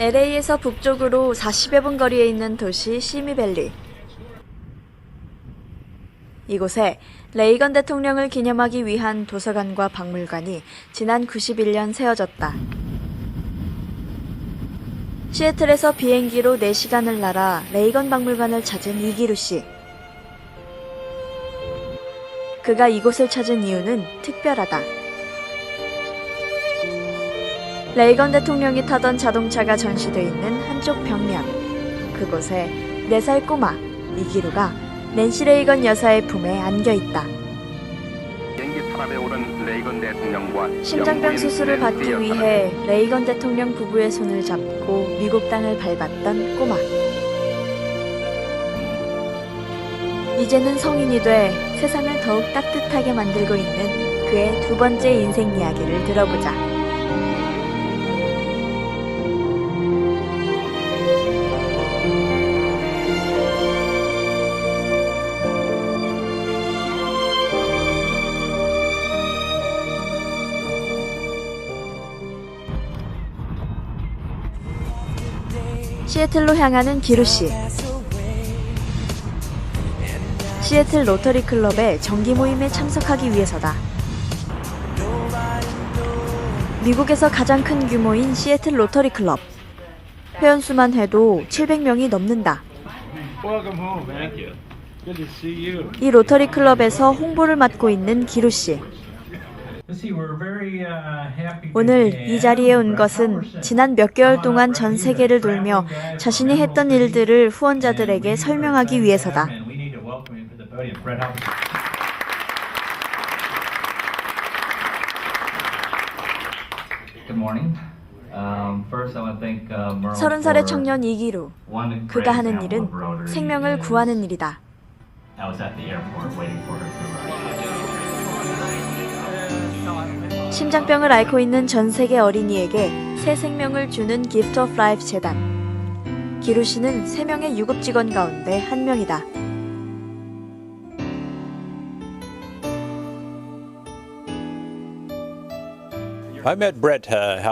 LA에서 북쪽으로 40여 분 거리에 있는 도시 시미밸리. 이곳에 레이건 대통령을 기념하기 위한 도서관과 박물관이 지난 91년 세워졌다. 시애틀에서 비행기로 4시간을 날아 레이건 박물관을 찾은 이기루 씨. 그가 이곳을 찾은 이유는 특별하다. 레이건 대통령이 타던 자동차가 전시돼 있는 한쪽 벽면. 그곳에 4살 꼬마 이기루가 낸시 레이건 여사의 품에 안겨 있다. 심장병 수술을 받기 위해 레이건 대통령 부부의 손을 잡고 미국 땅을 밟았던 꼬마. 이제는 성인이 돼 세상을 더욱 따뜻하게 만들고 있는 그의 두 번째 인생 이야기를 들어보자. 시애틀로 향하는 기루 씨. 시애틀 로터리 클럽의 정기 모임에 참석하기 위해서다. 미국에서 가장 큰 규모인 시애틀 로터리 클럽. 회원 수만 해도 700명이 넘는다. 이 로터리 클럽에서 홍보를 맡고 있는 기루 씨. 오늘. 이 자리에 온 것은. 지난 몇 개월 동안 전 세계를 돌며 자신이 했던 일들을 후원자들에게 설명하기 위해서다. Um, uh, 서른 살의 청년 이기루. 그가 하는 일은 생명을 구하는 일이다. 심장병을 앓고 있는 전 세계 어린이에게 새 생명을 주는 기프트 오브 라이프 재단. 기루 씨는 세 명의 유급 직원 가운데 한 명이다. Uh, uh.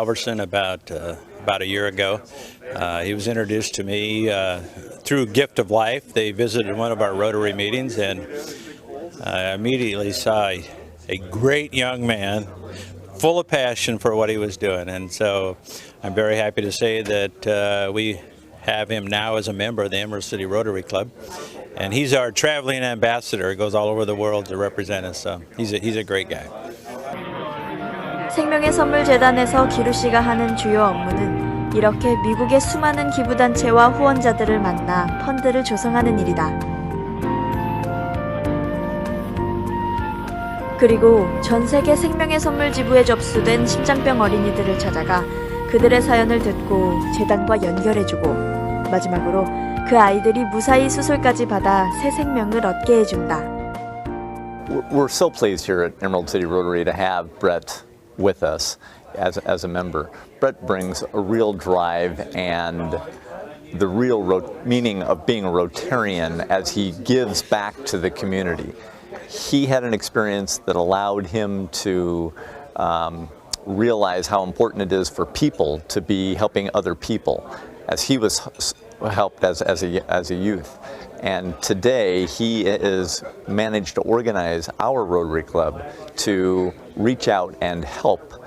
Uh, uh, a, a great young man, full of passion for what he was doing. And so, I'm very happy to say that uh, we have him now as a member of the Emerald City Rotary Club. And he's our traveling ambassador. He goes all over the world to represent us. So he's a, he's a great guy. 생명의 선물 재단에서 기루 씨가 하는 주요 업무는 이렇게 미국의 수많은 기부단체와 후원자들을 만나 펀드를 조성하는 일이다. 그리고 전 세계 생명의 선물 지부에 접수된 심장병 어린이들을 찾아가 그들의 사연을 듣고 재단과 연결해주고 마지막으로 그 아이들이 무사히 수술까지 받아 새 생명을 얻게 해준다. We're- so pleased here at Emerald City Rotary to have Brett with us as, as a member. Brett brings a real drive and the real meaning of being a Rotarian as he gives back to the community. He had an experience that allowed him to um, realize how important it is for people to be helping other people as he was helped as, as, a, as a youth. And today he is managed to organize our Rotary Club to reach out and help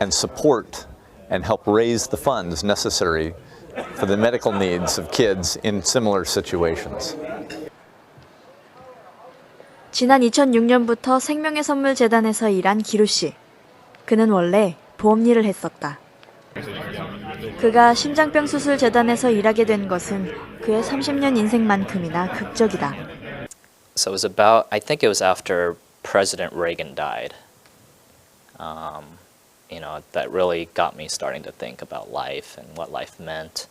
and support and help raise the funds necessary for the medical needs of kids in similar situations. 지난 2006년부터 생명의 선물 재단에서 일한 기루 씨. 그는 원래 보험 일을 했었다. 그가 심장병 수술 재단에서 일하게 된 것은 그의 30년 인생만큼이나 극적이다. So it was about, I think it was after President Reagan died. Um, you know, that really got me starting to think about life and what life meant.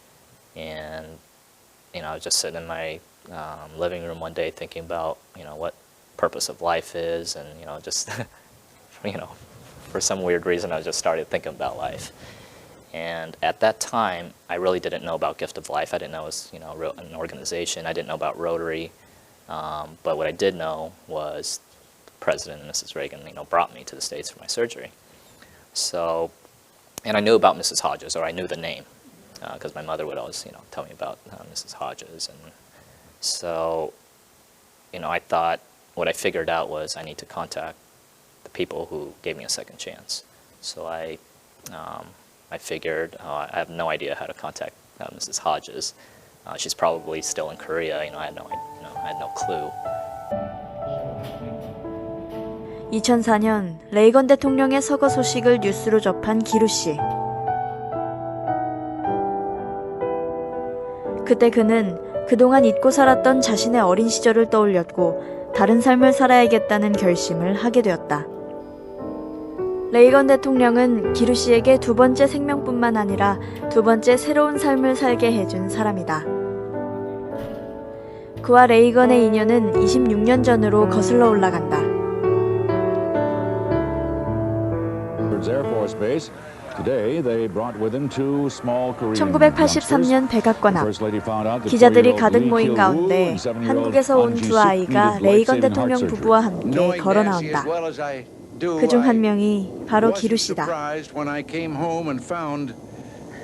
And, you know, I was just sitting in my um, living room one day thinking about, you know, what purpose of life is. And, you know, just, you know, for some weird reason, I just started thinking about life. And at that time, I really didn't know about Gift of Life. I didn't know it was, you know, an organization. I didn't know about Rotary. Um, but what I did know was President and Mrs. Reagan, you know, brought me to the States for my surgery. So, and I knew about Mrs. Hodges, or I knew the name, because my mother would always, you know, tell me about uh, Mrs. Hodges, and so, you know, I thought what I figured out was I need to contact the people who gave me a second chance. So I, um, I figured uh, I have no idea how to contact uh, Mrs. Hodges. Uh, she's probably still in Korea. You know, I had no, you know, I had no clue. 2004년 레이건 대통령의 서거 소식을 뉴스로 접한 기루 씨. 그때 그는 그동안 잊고 살았던 자신의 어린 시절을 떠올렸고 다른 삶을 살아야겠다는 결심을 하게 되었다. 레이건 대통령은 기루 씨에게 두 번째 생명뿐만 아니라 두 번째 새로운 삶을 살게 해준 사람이다. 그와 레이건의 인연은 26년 전으로 거슬러 올라간다. Air Force Base. Today, they brought with them two small Korean 1983년 백악관 앞 First lady found out that 기자들이 가득 모인 가운데 한국에서 온 두 아이가 레이건 대통령 부부와. 함께 걸어 나온다. 그 중 한 명이 바로 기루 씨다.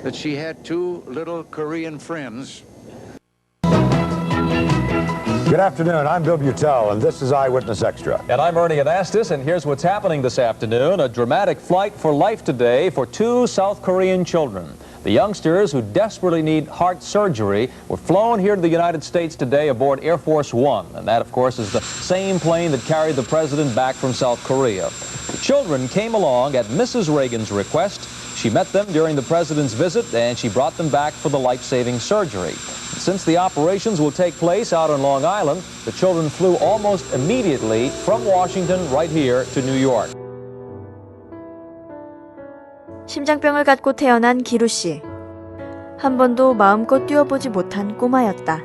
that she had two little Korean friends. Good afternoon. I'm Bill Butel, and this is Eyewitness Extra. And I'm Ernie Anastas, and here's what's happening this afternoon. A dramatic flight for life today for two South Korean children. The youngsters who desperately need heart surgery were flown here to the United States today aboard Air Force One. And that, of course, is the same plane that carried the president back from South Korea. The children came along at Mrs. Reagan's request. She met them during the president's visit, and she brought them back for the life-saving surgery. Since the operations will take place out on Long Island, the children flew almost immediately from Washington right here to New York. 심장병을 갖고 태어난 기루 씨. 한 번도 마음껏 뛰어보지 못한 꼬마였다.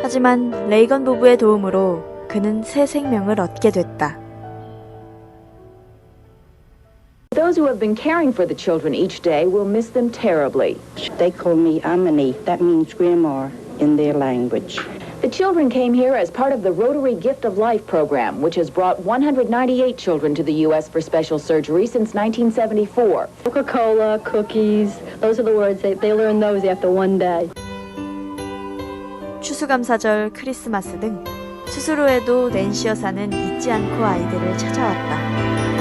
하지만 레이건 부부의 도움으로 그는 새 생명을 얻게 됐다. Those who have been caring for the children each day will miss them terribly. They call me Amani. That means grandma in their language. The children came here as part of the Rotary Gift of Life program, which has brought 198 children to the U.S. for special surgery since 1974. Coca-Cola, cookies, those are the words. They, they learn those after one day. 추수감사절, 크리스마스 등 수술 후에도 낸시 여사는 잊지 않고 아이들을 찾아왔다.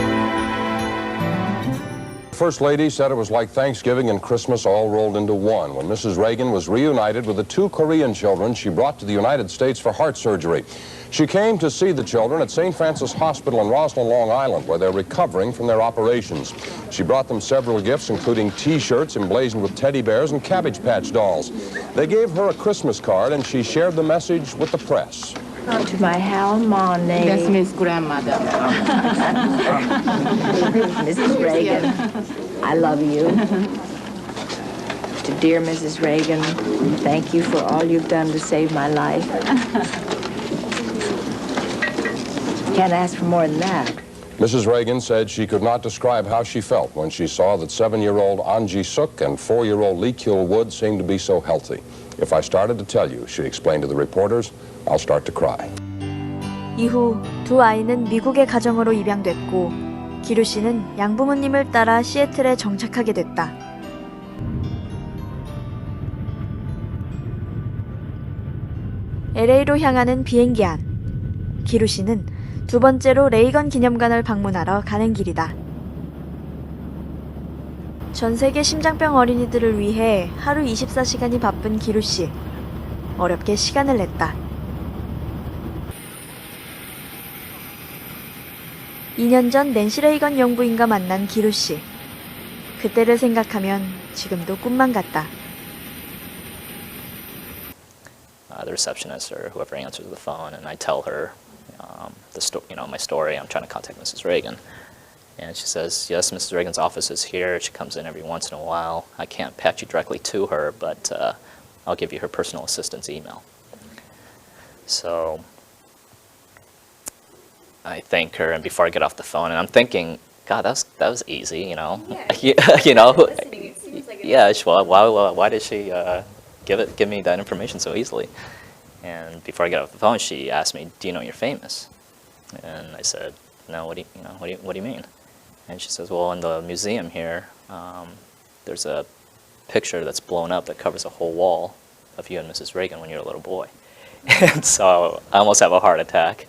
First Lady said it was like Thanksgiving and Christmas all rolled into one when Mrs. Reagan was reunited with the two Korean children she brought to the United States for heart surgery. She came to see the children at St. Francis Hospital in Roslyn, Long Island, where they're recovering from their operations. She brought them several gifts, including T-shirts emblazoned with teddy bears and Cabbage Patch dolls. They gave her a Christmas card, and she shared the message with the press. To my Halmoni. That's Miss Grandmother. Mrs. Reagan, I love you. To dear Mrs. Reagan, thank you for all you've done to save my life. Can't ask for more than that. Mrs. Reagan said she could not describe how she felt when she saw that seven-year-old An Ji-suk and four-year-old Lee Kyul-wood seemed to be so healthy. If I started to tell you, she explained to the reporters, I'll start to cry. 이후 두 아이는 미국의 가정으로 입양됐고 기루 씨는 양부모님을 따라 시애틀에 정착하게 됐다. LA로 향하는 비행기 안. 기루 씨는 두 번째로 레이건 기념관을 방문하러 가는 길이다. 전 세계 심장병 어린이들을 위해 하루 24시간이 바쁜 기루 씨. 어렵게 시간을 냈다. 2년 전 낸시 레이건 영부인과 만난 기루 씨. 그때를 생각하면 지금도 꿈만 같다. uh, the receptionist or whoever answers the phone, and I tell her um, the sto- you know my story. I'm trying to contact Mrs. Reagan, and she says, "Yes, Mrs. Reagan's office is here. She comes in every once in a while. I can't patch you directly to her, but uh, I'll give you her personal assistant's email." So I thank her, and before I get off the phone, and I'm thinking, God, that was that was easy, you know. Yeah, you know. yeah, she- well, why, why, why did she uh, give it give me that information so easily? And before I get off the phone, she asked me, "Do you know you're famous?" And I said, No, what do you, you know, what do you, what do you mean? And she says, well, in the museum here, um, there's a picture that's blown up that covers a whole wall of you and Mrs. Reagan when you were a little boy. and so I almost have a heart attack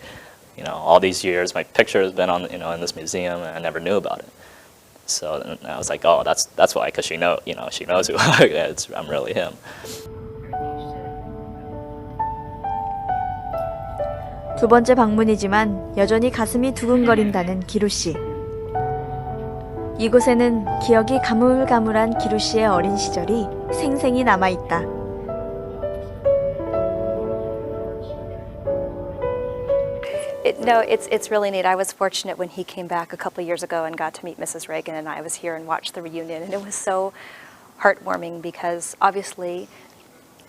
You know, all these years, my picture has been on, you know, in this museum, and I never knew about it. So then I was like, oh, that's that's why, because she know, you know, she knows who I it's, I'm really him. 두 번째 방문이지만 여전히 가슴이 두근거린다는 기루 씨. 이곳에는 기억이 가물가물한 기루 씨의 어린 시절이 생생히 남아 있다. No, it's it's really neat. I was fortunate when he came back a couple years ago and got to meet Mrs. Reagan, and I was here and watched the reunion, and it was so heartwarming because obviously,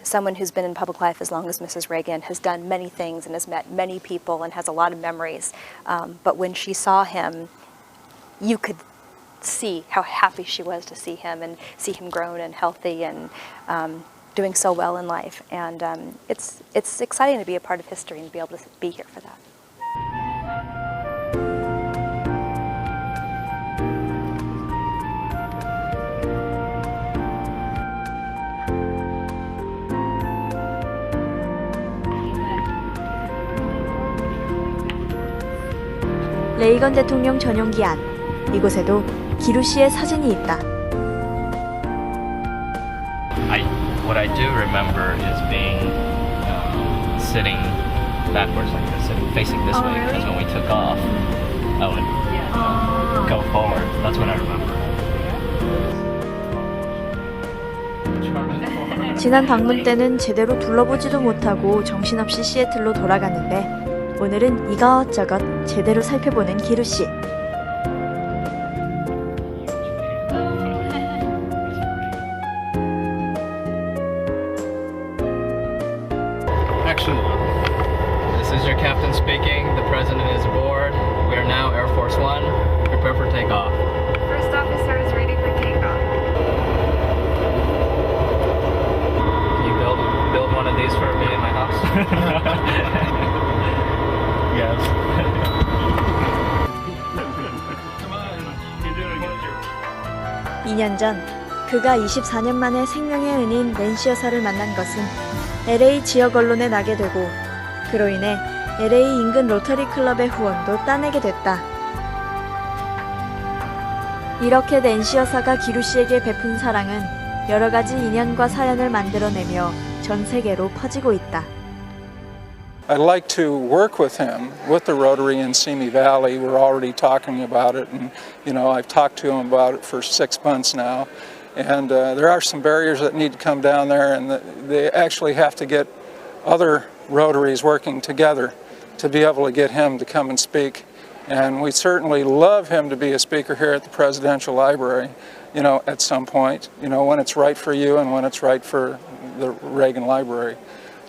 someone who's been in public life as long as Mrs. Reagan has done many things and has met many people and has a lot of memories. Um, but when she saw him, you could see how happy she was to see him and see him grown and healthy and um, doing so well in life. And um, it's it's exciting to be a part of history and be able to be here for that. 레이건 대통령 전용기 안. 이곳에도 기루 씨의 사진이 있다. I, what I do remember is being um, sitting backwards like this, and facing this way, because when we took off, I would go forward. That's what I remember. 지난 방문 때는 제대로 둘러보지도 못하고 정신없이 시애틀로 돌아갔는데 오늘은 이것저것 제대로 살펴보는 기루 씨. 2년 전 그가 24년 만에 생명의 은인 낸시 여사를 만난 것은 LA 지역 언론에 나게 되고 그로 인해 LA 인근 로터리 클럽의 후원도 따내게 됐다. 이렇게 낸시 여사가 기루 씨에게 베푼 사랑은 여러 가지 인연과 사연을 만들어내며 전 세계로 퍼지고 있다. I'd like to work with him, with the Rotary in Simi Valley. We're already talking about it, and you know I've talked to him about it for six months now. And uh, there are some barriers that need to come down there, and the, they actually have to get other Rotaries working together to be able to get him to come and speak. And we certainly love him to be a speaker here at the Presidential Library, you know, at some point, you know, when it's right for you and when it's right for the Reagan Library.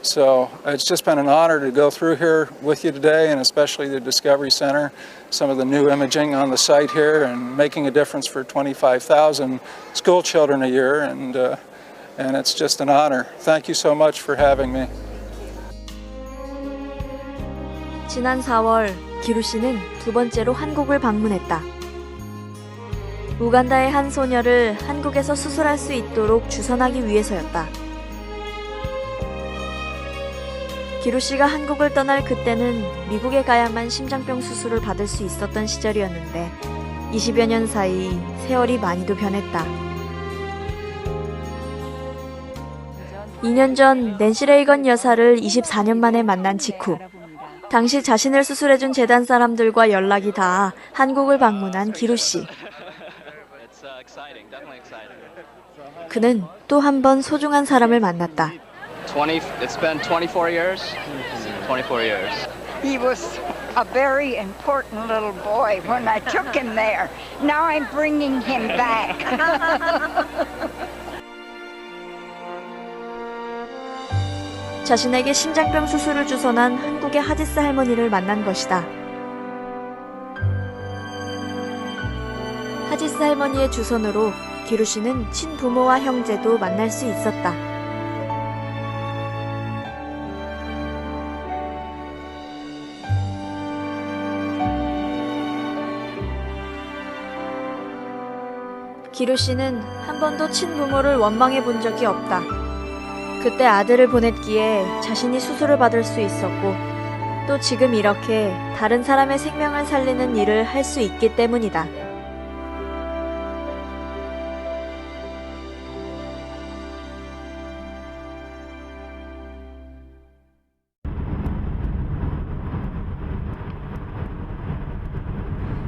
So it's just been an honor to go through here with you today, and especially the Discovery Center, some of the new imaging on the site here, and making a difference for 25,000 school children a year, and uh, and it's just an honor. Thank you so much for having me. 지난 4월 기루 씨는 두 번째로 한국을 방문했다. 우간다의 한 소녀를 한국에서 수술할 수 있도록 주선하기 위해서였다. 기루 씨가 한국을 떠날 그때는 미국에 가야만 심장병 수술을 받을 수 있었던 시절이었는데 20여 년 사이 세월이 많이도 변했다. 2년 전 낸시 레이건 여사를 24년 만에 만난 직후 당시 자신을 수술해준 재단 사람들과 연락이 닿아 한국을 방문한 기루 씨. 그는 또 한 번 소중한 사람을 만났다. 20, it's been 24 years? 24 years. He was a very important little boy when I took him there. Now I'm bringing him back. 자신에게 심장병 수술을 주선한 한국의 하디스 할머니를 만난 것이다. 하디스 할머니의 주선으로 기루 씨는 친부모와 형제도 만날 수 있었다. 기루 씨는 한 번도 친부모를 원망해 본 적이 없다. 그때 아들을 보냈기에 자신이 수술을 받을 수 있었고, 또 지금 이렇게 다른 사람의 생명을 살리는 일을 할 수 있기 때문이다.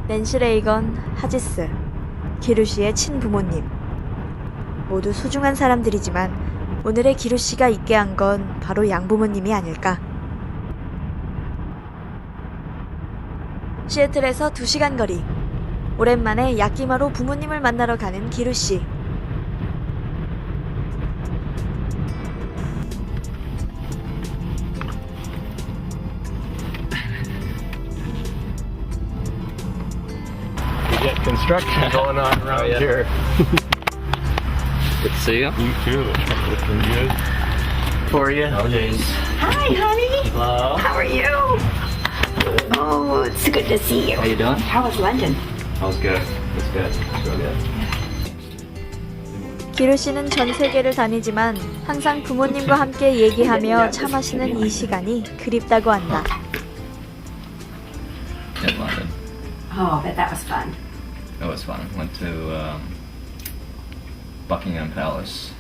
낸시 레이건, 하지스, 기루 씨의 친부모님. 모두 소중한 사람들이지만 오늘의 기루 씨가 있게 한 건 바로 양부모님이 아닐까. 시애틀에서 2시간 거리. 오랜만에 야끼마로 부모님을 만나러 가는 기루 씨. We get construction going on around here. Good to see you. You too. Looking good. For you. Oh, jeez. Hi, honey. Hello. How are you? Oh, it's good to see you. How you doing? How was London? That was good. It was good. It was real good. 기루 씨는 전 세계를 다니지만 항상 부모님과 함께 얘기하며 차 마시는 이 시간이 그립다고 한다. In London. Oh, I bet that was fun. It was fun. Went to um, Buckingham Palace.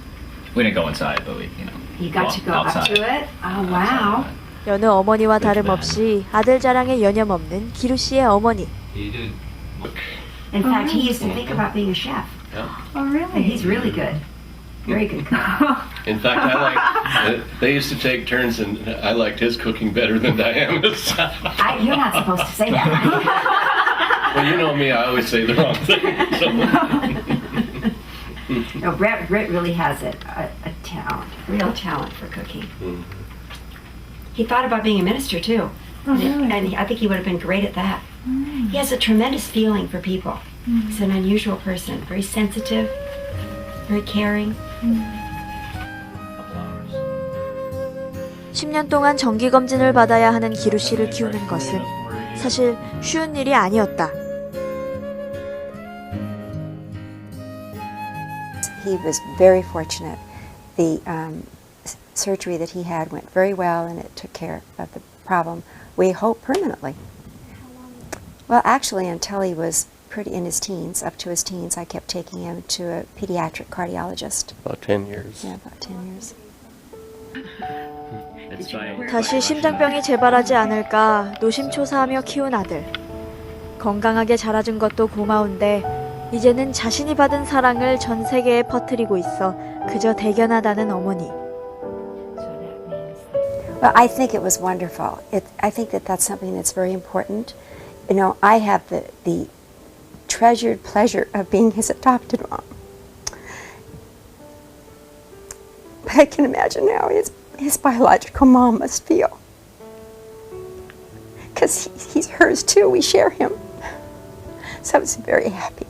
We didn't go inside, but we, you know. You got to walked go up outside. to it? Oh, wow. 여느 어머니와 다름없이 아들 자랑에 여념 없는 기루 씨의 어머니. You did. In fact, he used to think about being a chef. Oh, really? And he's really good. Very good cook. In fact, I like. they used to take turns, and I liked his cooking better than Diana's. I, you're not supposed to say that. well, you know me; I always say the wrong thing. So. no, Brett, Brett really has a, a, a talent, real talent for cooking. Mm. He thought about being a minister too. Oh, and, really? and I think he would have been great at that. He has a tremendous feeling for people. He's an unusual person, very sensitive, very caring. 10년 동안 정기 검진을 받아야 하는 기루 씨를 키우는 것은 사실 쉬운 일이 아니었다. He was very fortunate. The um, s- surgery that he had went very well and it took care of the problem, we hope, permanently. Well, actually, until he was pretty in his teens, up to his teens, I kept taking him to a pediatric cardiologist. About ten years. Yeah, about 10 years. It's by. 다시 심장병이 재발하지 않을까 노심초사하며 키운 아들. 건강하게 자라준 것도 고마운데 이제는 자신이 받은 사랑을 전 세계에 퍼뜨리고 있어 그저 대견하다는 어머니. Well, I think it was wonderful. It, I think that that's something that's very important. You know, I have the, the treasured pleasure of being his adopted mom. But I can imagine how his, his biological mom must feel. Because he, he's hers too, we share him. So I was very happy.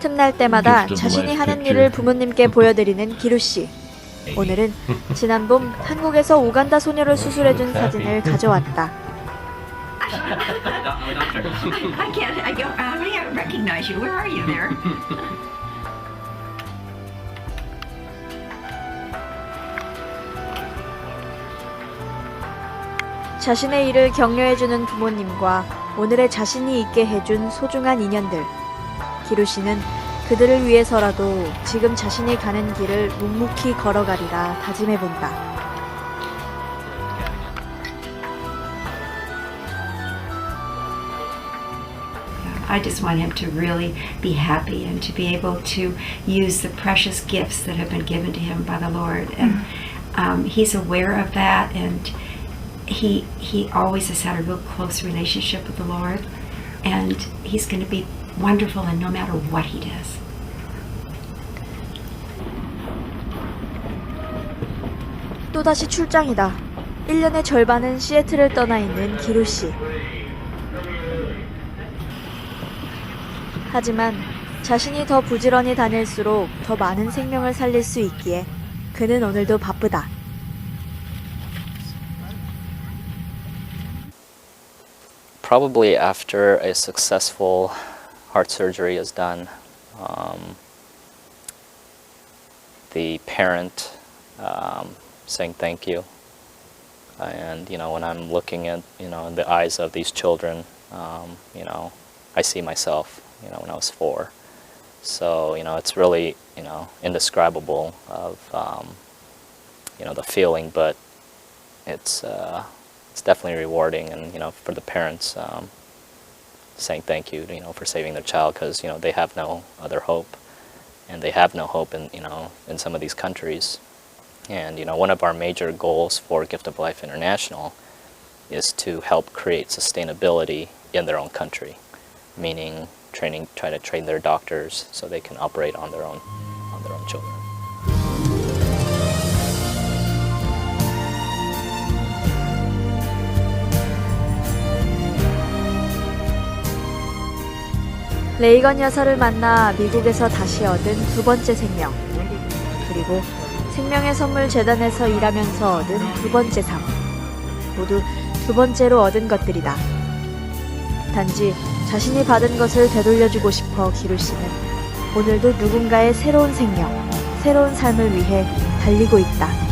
틈날 때마다 자신이 하는 picture. 일을 부모님께 보여드리는 기루 씨. 오늘은 지난 봄 한국에서 오간다 소녀를 수술해준 사진을 가져왔다. I can't, I don't, I don't even recognize you. Where are you there? 자신의 일을 격려해주는 부모님과 오늘의 자신이 있게 해준 소중한 인연들. 기루 씨는 그들을 위해서라도 지금 자신이 가는 길을 묵묵히 걸어가리라 다짐해본다. I just want him to really be happy and to be able to use the precious gifts that have been given to him by the Lord. And um, he's aware of that, and he he always has had a real close relationship with the Lord, and he's going to be wonderful in no matter what he does. 또다시 출장이다. 1년의 절반은 시애틀을 떠나 있는 기루 씨. 하지만 자신이 더 부지런히 다닐수록 더 많은 생명을 살릴 수 있기에 그는 오늘도 바쁘다. Probably after a successful heart surgery is done, um, the parent um, saying thank you. And you know, when I'm looking at you know in the eyes of these children, um, you know, I see myself. You know, when I was four. So you know, it's really you know indescribable of um, you know the feeling, but it's uh, it's definitely rewarding, and you know for the parents um, saying thank you, you know, for saving their child because you know they have no other hope, and they have no hope in you know in some of these countries, and you know one of our major goals for Gift of Life International is to help create sustainability in their own country, meaning training, try to train their doctors so they can operate on their own on their own children. 레이건 여사를 만나 미국에서 다시 얻은 두 번째 생명. 그리고 생명의 선물 재단에서 일하면서 얻은 두 번째 삶. 모두 두 번째로 얻은 것들이다. 단지 자신이 받은 것을 되돌려주고 싶어 기루 씨는 오늘도 누군가의 새로운 생명, 새로운 삶을 위해 달리고 있다.